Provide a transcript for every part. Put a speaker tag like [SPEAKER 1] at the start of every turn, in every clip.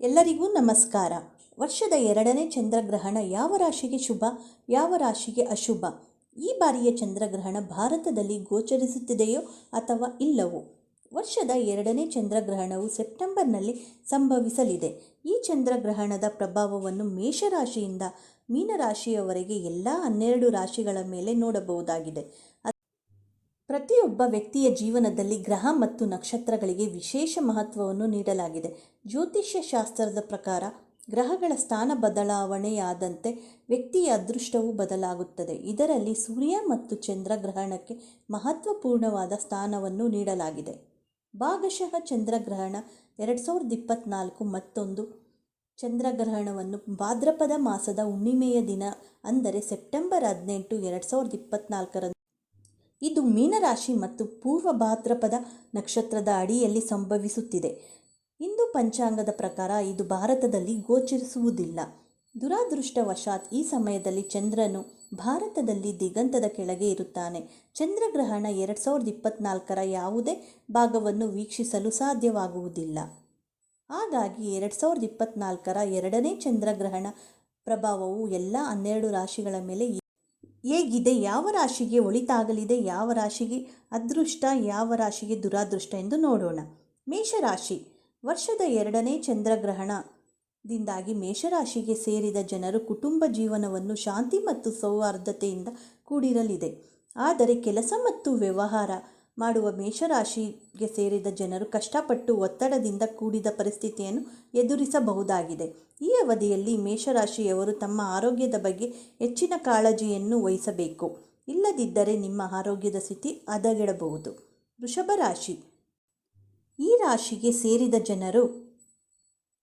[SPEAKER 1] ಎಲ್ಲರಿಗೂ ನಮಸ್ಕಾರ. ವರ್ಷದ ಎರಡನೇ ಚಂದ್ರಗ್ರಹಣ ಯಾವ ರಾಶಿಗೆ ಶುಭ, ಯಾವ ರಾಶಿಗೆ ಅಶುಭ? ಈ ಬಾರಿಯ ಚಂದ್ರಗ್ರಹಣ ಭಾರತದಲ್ಲಿ ಗೋಚರಿಸುತ್ತಿದೆಯೋ ಅಥವಾ ಇಲ್ಲವೋ? ವರ್ಷದ ಎರಡನೇ ಚಂದ್ರಗ್ರಹಣವು ಸೆಪ್ಟೆಂಬರ್ನಲ್ಲಿ ಸಂಭವಿಸಲಿದೆ. ಈ ಚಂದ್ರಗ್ರಹಣದ ಪ್ರಭಾವವನ್ನು ಮೇಷರಾಶಿಯಿಂದ ಮೀನರಾಶಿಯವರೆಗೆ ಎಲ್ಲ ಹನ್ನೆರಡು ರಾಶಿಗಳ ಮೇಲೆ ನೋಡಬಹುದಾಗಿದೆ. ಪ್ರತಿಯೊಬ್ಬ ವ್ಯಕ್ತಿಯ ಜೀವನದಲ್ಲಿ ಗ್ರಹ ಮತ್ತು ನಕ್ಷತ್ರಗಳಿಗೆ ವಿಶೇಷ ಮಹತ್ವವನ್ನು ನೀಡಲಾಗಿದೆ. ಜ್ಯೋತಿಷ್ಯ ಶಾಸ್ತ್ರದ ಪ್ರಕಾರ ಗ್ರಹಗಳ ಸ್ಥಾನ ಬದಲಾವಣೆಯಾದಂತೆ ವ್ಯಕ್ತಿಯ ಅದೃಷ್ಟವೂ ಬದಲಾಗುತ್ತದೆ. ಇದರಲ್ಲಿ ಸೂರ್ಯ ಮತ್ತು ಚಂದ್ರ ಗ್ರಹಣಕ್ಕೆ ಮಹತ್ವಪೂರ್ಣವಾದ ಸ್ಥಾನವನ್ನು ನೀಡಲಾಗಿದೆ. ಭಾಗಶಃ ಚಂದ್ರಗ್ರಹಣ ಎರಡು ಸಾವಿರದ ಇಪ್ಪತ್ತ್ನಾಲ್ಕು ಮತ್ತೊಂದು ಚಂದ್ರಗ್ರಹಣವನ್ನು ಭಾದ್ರಪದ ಮಾಸದ ಹುಣ್ಣಿಮೆಯ ದಿನ ಅಂದರೆ ಸೆಪ್ಟೆಂಬರ್ ಹದಿನೆಂಟು ಎರಡು ಸಾವಿರದ ಇಪ್ಪತ್ತ್ನಾಲ್ಕರಂದು ಇದು ಮೀನರಾಶಿ ಮತ್ತು ಪೂರ್ವ ಭಾದ್ರಪದ ನಕ್ಷತ್ರದ ಅಡಿಯಲ್ಲಿ ಸಂಭವಿಸುತ್ತಿದೆ. ಹಿಂದೂ ಪಂಚಾಂಗದ ಪ್ರಕಾರ ಇದು ಭಾರತದಲ್ಲಿ ಗೋಚರಿಸುವುದಿಲ್ಲ. ದುರಾದೃಷ್ಟವಶಾತ್ ಈ ಸಮಯದಲ್ಲಿ ಚಂದ್ರನು ಭಾರತದಲ್ಲಿ ದಿಗಂತದ ಕೆಳಗೆ ಇರುತ್ತಾನೆ. ಚಂದ್ರಗ್ರಹಣ ಎರಡು ಸಾವಿರದ ಇಪ್ಪತ್ನಾಲ್ಕರ ಯಾವುದೇ ಭಾಗವನ್ನು ವೀಕ್ಷಿಸಲು ಸಾಧ್ಯವಾಗುವುದಿಲ್ಲ. ಹಾಗಾಗಿ ಎರಡು ಸಾವಿರದ ಇಪ್ಪತ್ನಾಲ್ಕರ ಎರಡನೇ ಚಂದ್ರಗ್ರಹಣ ಪ್ರಭಾವವು ಎಲ್ಲ ಹನ್ನೆರಡು ರಾಶಿಗಳ ಮೇಲೆ ಹೇಗಿದೆ? ಯಾವ ರಾಶಿಗೆ ಒಳಿತಾಗಲಿದೆ? ಯಾವ ರಾಶಿಗೆ ಅದೃಷ್ಟ? ಯಾವ ರಾಶಿಗೆ ದುರಾದೃಷ್ಟ ಎಂದು ನೋಡೋಣ. ಮೇಷರಾಶಿ. ವರ್ಷದ ಎರಡನೇ ಚಂದ್ರಗ್ರಹಣದಿಂದಾಗಿ ಮೇಷರಾಶಿಗೆ ಸೇರಿದ ಜನರು ಕುಟುಂಬ ಜೀವನವನ್ನು ಶಾಂತಿ ಮತ್ತು ಸೌಹಾರ್ದತೆಯಿಂದ ಕೂಡಿರಲಿದೆ. ಆದರೆ ಕೆಲಸ ಮತ್ತು ವ್ಯವಹಾರ ಮಾಡುವ ಮೇಷರಾಶಿಗೆ ಸೇರಿದ ಜನರು ಕಷ್ಟಪಟ್ಟು ಒತ್ತಡದಿಂದ ಕೂಡಿದ ಪರಿಸ್ಥಿತಿಯನ್ನು ಎದುರಿಸಬಹುದಾಗಿದೆ. ಈ ಅವಧಿಯಲ್ಲಿ ಮೇಷರಾಶಿಯವರು ತಮ್ಮ ಆರೋಗ್ಯದ ಬಗ್ಗೆ ಹೆಚ್ಚಿನ ಕಾಳಜಿಯನ್ನು ವಹಿಸಬೇಕು. ಇಲ್ಲದಿದ್ದರೆ ನಿಮ್ಮ ಆರೋಗ್ಯದ ಸ್ಥಿತಿ ಹದಗೆಡಬಹುದು. ವೃಷಭ ರಾಶಿ. ಈ ರಾಶಿಗೆ ಸೇರಿದ ಜನರು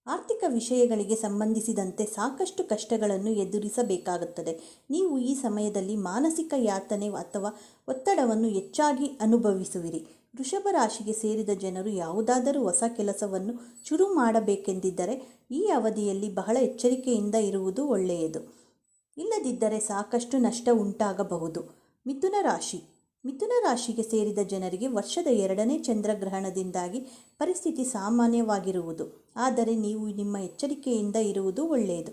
[SPEAKER 1] ಆರ್ಥಿಕ ವಿಷಯಗಳಿಗೆ ಸಂಬಂಧಿಸಿದಂತೆ ಸಾಕಷ್ಟು ಕಷ್ಟಗಳನ್ನು ಎದುರಿಸಬೇಕಾಗುತ್ತದೆ. ನೀವು ಈ ಸಮಯದಲ್ಲಿ ಮಾನಸಿಕ ಯಾತನೆ ಅಥವಾ ಒತ್ತಡವನ್ನು ಹೆಚ್ಚಾಗಿ ಅನುಭವಿಸುವಿರಿ. ವೃಷಭ ರಾಶಿಗೆ ಸೇರಿದ ಜನರು ಯಾವುದಾದರೂ ಹೊಸ ಕೆಲಸವನ್ನು ಶುರು ಮಾಡಬೇಕೆಂದಿದ್ದರೆ ಈ ಅವಧಿಯಲ್ಲಿ ಬಹಳ ಎಚ್ಚರಿಕೆಯಿಂದ ಇರುವುದು ಒಳ್ಳೆಯದು. ಇಲ್ಲದಿದ್ದರೆ ಸಾಕಷ್ಟು ನಷ್ಟ ಉಂಟಾಗಬಹುದು. ಮಿಥುನ ರಾಶಿ. ಮಿಥುನ ರಾಶಿಗೆ ಸೇರಿದ ಜನರಿಗೆ ವರ್ಷದ ಎರಡನೇ ಚಂದ್ರಗ್ರಹಣದಿಂದಾಗಿ ಪರಿಸ್ಥಿತಿ ಸಾಮಾನ್ಯವಾಗಿರುವುದು. ಆದರೆ ನೀವು ನಿಮ್ಮ ಎಚ್ಚರಿಕೆಯಿಂದ ಇರುವುದು ಒಳ್ಳೆಯದು.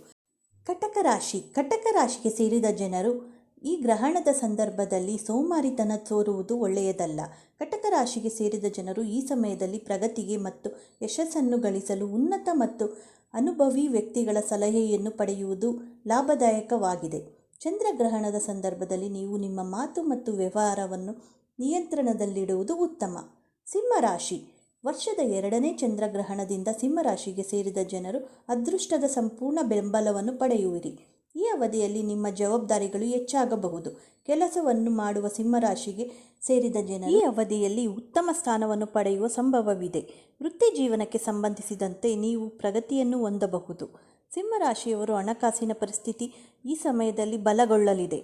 [SPEAKER 1] ಕಟಕ ರಾಶಿ. ಕಟಕ ರಾಶಿಗೆ ಸೇರಿದ ಜನರು ಈ ಗ್ರಹಣದ ಸಂದರ್ಭದಲ್ಲಿ ಸೋಮಾರಿತನ ತೋರುವುದು ಒಳ್ಳೆಯದಲ್ಲ. ಕಟಕ ರಾಶಿಗೆ ಸೇರಿದ ಜನರು ಈ ಸಮಯದಲ್ಲಿ ಪ್ರಗತಿಗೆ ಮತ್ತು ಯಶಸ್ಸನ್ನು ಗಳಿಸಲು ಉನ್ನತ ಮತ್ತು ಅನುಭವಿ ವ್ಯಕ್ತಿಗಳ ಸಲಹೆಯನ್ನು ಪಡೆಯುವುದು ಲಾಭದಾಯಕವಾಗಿದೆ. ಚಂದ್ರಗ್ರಹಣದ ಸಂದರ್ಭದಲ್ಲಿ ನೀವು ನಿಮ್ಮ ಮಾತು ಮತ್ತು ವ್ಯವಹಾರವನ್ನು ನಿಯಂತ್ರಣದಲ್ಲಿಡುವುದು ಉತ್ತಮ. ಸಿಂಹರಾಶಿ. ವರ್ಷದ ಎರಡನೇ ಚಂದ್ರಗ್ರಹಣದಿಂದ ಸಿಂಹರಾಶಿಗೆ ಸೇರಿದ ಜನರು ಅದೃಷ್ಟದ ಸಂಪೂರ್ಣ ಬೆಂಬಲವನ್ನು ಪಡೆಯುವಿರಿ. ಈ ಅವಧಿಯಲ್ಲಿ ನಿಮ್ಮ ಜವಾಬ್ದಾರಿಗಳು ಹೆಚ್ಚಾಗಬಹುದು. ಕೆಲಸವನ್ನು ಮಾಡುವ ಸಿಂಹರಾಶಿಗೆ ಸೇರಿದ ಜನರು ಈ ಅವಧಿಯಲ್ಲಿ ಉತ್ತಮ ಸ್ಥಾನವನ್ನು ಪಡೆಯುವ ಸಂಭವವಿದೆ. ವೃತ್ತಿ ಜೀವನಕ್ಕೆ ಸಂಬಂಧಿಸಿದಂತೆ ನೀವು ಪ್ರಗತಿಯನ್ನು ಹೊಂದಬಹುದು. ಸಿಂಹರಾಶಿಯವರು ಹಣಕಾಸಿನ ಪರಿಸ್ಥಿತಿ ಈ ಸಮಯದಲ್ಲಿ ಬಲಗೊಳ್ಳಲಿದೆ.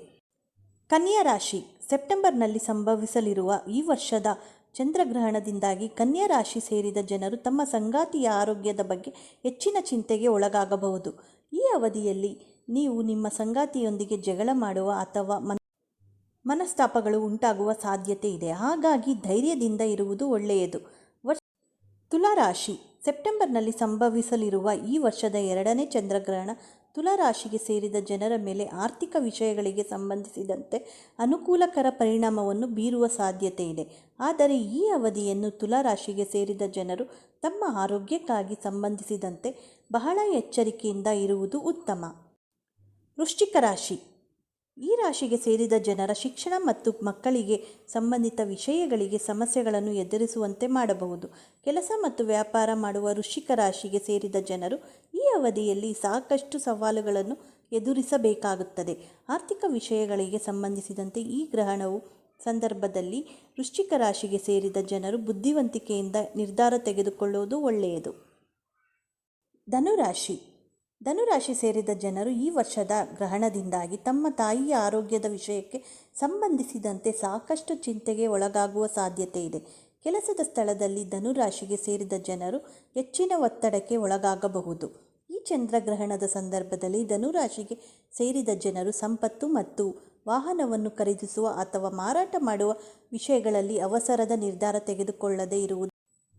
[SPEAKER 1] ಕನ್ಯಾ ರಾಶಿ, ಸೆಪ್ಟೆಂಬರ್ನಲ್ಲಿ ಸಂಭವಿಸಲಿರುವ ಈ ವರ್ಷದ ಚಂದ್ರಗ್ರಹಣದಿಂದಾಗಿ ಕನ್ಯಾ ರಾಶಿ ಸೇರಿದ ಜನರು ತಮ್ಮ ಸಂಗಾತಿಯ ಆರೋಗ್ಯದ ಬಗ್ಗೆ ಹೆಚ್ಚಿನ ಚಿಂತೆಗೆ ಒಳಗಾಗಬಹುದು. ಈ ಅವಧಿಯಲ್ಲಿ ನೀವು ನಿಮ್ಮ ಸಂಗಾತಿಯೊಂದಿಗೆ ಜಗಳ ಮಾಡುವ ಅಥವಾ ಮನ, ಮನಸ್ತಾಪಗಳು ಉಂಟಾಗುವ ಸಾಧ್ಯತೆ ಇದೆ. ಹಾಗಾಗಿ ಧೈರ್ಯದಿಂದ ಇರುವುದು ಒಳ್ಳೆಯದು. ವರ್ಷ ತುಲಾರಾಶಿ ಸೆಪ್ಟೆಂಬರ್ನಲ್ಲಿ ಸಂಭವಿಸಲಿರುವ ಈ ವರ್ಷದ ಎರಡನೇ ಚಂದ್ರಗ್ರಹಣ ತುಲಾರಾಶಿಗೆ ಸೇರಿದ ಜನರ ಮೇಲೆ ಆರ್ಥಿಕ ವಿಷಯಗಳಿಗೆ ಸಂಬಂಧಿಸಿದಂತೆ ಅನುಕೂಲಕರ ಪರಿಣಾಮವನ್ನು ಬೀರುವ ಸಾಧ್ಯತೆ ಇದೆ ಆದರೆ ಈ ಅವಧಿಯನ್ನು ತುಲಾರಾಶಿಗೆ ಸೇರಿದ ಜನರು ತಮ್ಮ ಆರೋಗ್ಯಕ್ಕಾಗಿ ಸಂಬಂಧಿಸಿದಂತೆ ಬಹಳ ಎಚ್ಚರಿಕೆಯಿಂದ ಇರುವುದು ಉತ್ತಮ. ವೃಶ್ಚಿಕ ರಾಶಿ. ಈ ರಾಶಿಗೆ ಸೇರಿದ ಜನರ ಶಿಕ್ಷಣ ಮತ್ತು ಮಕ್ಕಳಿಗೆ ಸಂಬಂಧಿತ ವಿಷಯಗಳಿಗೆ ಸಮಸ್ಯೆಗಳನ್ನು ಎದುರಿಸುವಂತೆ ಮಾಡಬಹುದು. ಕೆಲಸ ಮತ್ತು ವ್ಯಾಪಾರ ಮಾಡುವ ವೃಶ್ಚಿಕ ರಾಶಿಗೆ ಸೇರಿದ ಜನರು ಈ ಅವಧಿಯಲ್ಲಿ ಸಾಕಷ್ಟು ಸವಾಲುಗಳನ್ನು ಎದುರಿಸಬೇಕಾಗುತ್ತದೆ. ಆರ್ಥಿಕ ವಿಷಯಗಳಿಗೆ ಸಂಬಂಧಿಸಿದಂತೆ ಈ ಗ್ರಹಣವು ಸಂದರ್ಭದಲ್ಲಿ ವೃಶ್ಚಿಕ ರಾಶಿಗೆ ಸೇರಿದ ಜನರು ಬುದ್ಧಿವಂತಿಕೆಯಿಂದ ನಿರ್ಧಾರ ತೆಗೆದುಕೊಳ್ಳುವುದು ಒಳ್ಳೆಯದು. ಧನುರಾಶಿ. ಧನುರಾಶಿ ಸೇರಿದ ಜನರು ಈ ವರ್ಷದ ಗ್ರಹಣದಿಂದಾಗಿ ತಮ್ಮ ತಾಯಿಯ ಆರೋಗ್ಯದ ವಿಷಯಕ್ಕೆ ಸಂಬಂಧಿಸಿದಂತೆ ಸಾಕಷ್ಟು ಚಿಂತೆಗೆ ಒಳಗಾಗುವ ಸಾಧ್ಯತೆ ಇದೆ. ಕೆಲಸದ ಸ್ಥಳದಲ್ಲಿ ಧನುರಾಶಿಗೆ ಸೇರಿದ ಜನರು ಹೆಚ್ಚಿನ ಒತ್ತಡಕ್ಕೆ ಒಳಗಾಗಬಹುದು. ಈ ಚಂದ್ರಗ್ರಹಣದ ಸಂದರ್ಭದಲ್ಲಿ ಧನುರಾಶಿಗೆ ಸೇರಿದ ಜನರು ಸಂಪತ್ತು ಮತ್ತು ವಾಹನವನ್ನು ಖರೀದಿಸುವ ಅಥವಾ ಮಾರಾಟ ಮಾಡುವ ವಿಷಯಗಳಲ್ಲಿ ಅವಸರದ ನಿರ್ಧಾರ ತೆಗೆದುಕೊಳ್ಳದೇ ಇರುವುದು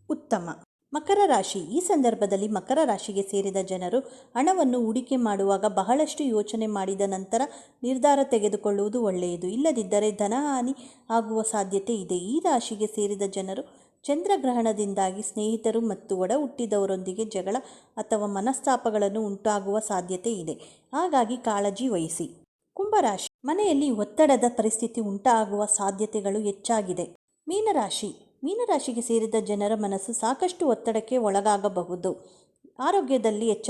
[SPEAKER 1] ಉತ್ತಮ. ಮಕರ ರಾಶಿ. ಈ ಸಂದರ್ಭದಲ್ಲಿ ಮಕರ ರಾಶಿಗೆ ಸೇರಿದ ಜನರು ಹಣವನ್ನು ಹೂಡಿಕೆ ಮಾಡುವಾಗ ಬಹಳಷ್ಟು ಯೋಚನೆ ಮಾಡಿದ ನಂತರ ನಿರ್ಧಾರ ತೆಗೆದುಕೊಳ್ಳುವುದು ಒಳ್ಳೆಯದು. ಇಲ್ಲದಿದ್ದರೆ ಧನಹಾನಿ ಆಗುವ ಸಾಧ್ಯತೆ ಇದೆ. ಈ ರಾಶಿಗೆ ಸೇರಿದ ಜನರು ಚಂದ್ರಗ್ರಹಣದಿಂದಾಗಿ ಸ್ನೇಹಿತರು ಮತ್ತು ಒಡ ಹುಟ್ಟಿದವರೊಂದಿಗೆ ಜಗಳ ಅಥವಾ ಮನಸ್ತಾಪಗಳನ್ನು ಉಂಟಾಗುವ ಸಾಧ್ಯತೆ ಇದೆ. ಹಾಗಾಗಿ ಕಾಳಜಿ ವಹಿಸಿ. ಕುಂಭರಾಶಿ ಮನೆಯಲ್ಲಿ ಒತ್ತಡದ ಪರಿಸ್ಥಿತಿ ಉಂಟಾಗುವ ಸಾಧ್ಯತೆಗಳು ಹೆಚ್ಚಾಗಿದೆ. ಮೀನರಾಶಿ. ಮೀನರಾಶಿಗೆ ಸೇರಿದ ಜನರ ಮನಸ್ಸು ಸಾಕಷ್ಟು ಒತ್ತಡಕ್ಕೆ ಒಳಗಾಗಬಹುದು. ಆರೋಗ್ಯದಲ್ಲಿ ಎಚ್ಚರ